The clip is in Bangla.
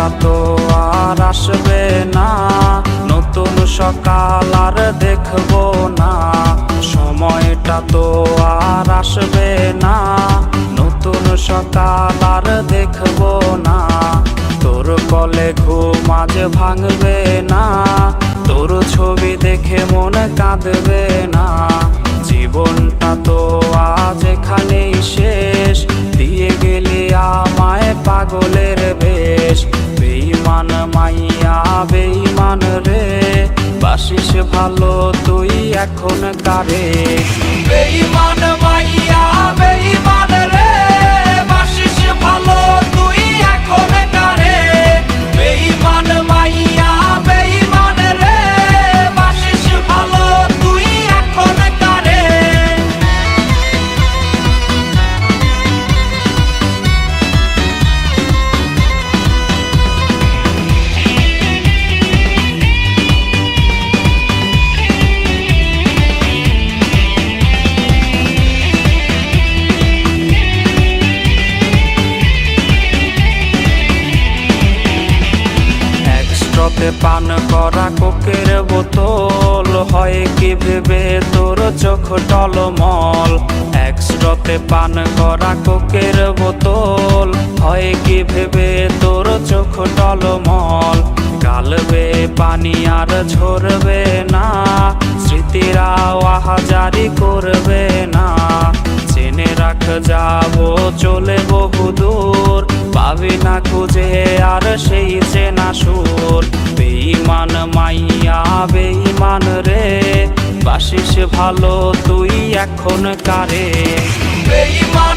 তা তো আর আসবে না। নতুন সকাল আর দেখব না। সময়টা তো আর আসবে না। নতুন সকাল আর দেখব না। তোর কলে ঘুম আজ ভাঙবে না। তোর ছবি দেখে মন কাঁদবে না। বেইমান রে বাসিস ভালো তুই এখন কারে? বেইমান একস্ট্রতে পান করা কোকের বোতল। হয় কি ভেবে তোর চোখ টলমল? একস্ট্রতে পান করা কোকের বোতল। হয় কি ভেবে তোর চোখ টলমল? গালবে পানি আর ঝরবে না। স্মৃতিরা আহাজারি করবে না। জেনে রাখ, যাব চলে বহু দূর পাবি না খুঁজে আর সেই চেনা সুর। বেইমান মাইয়া বেইমান রে। বাসিস ভালো তুই এখন কারে? বেইমান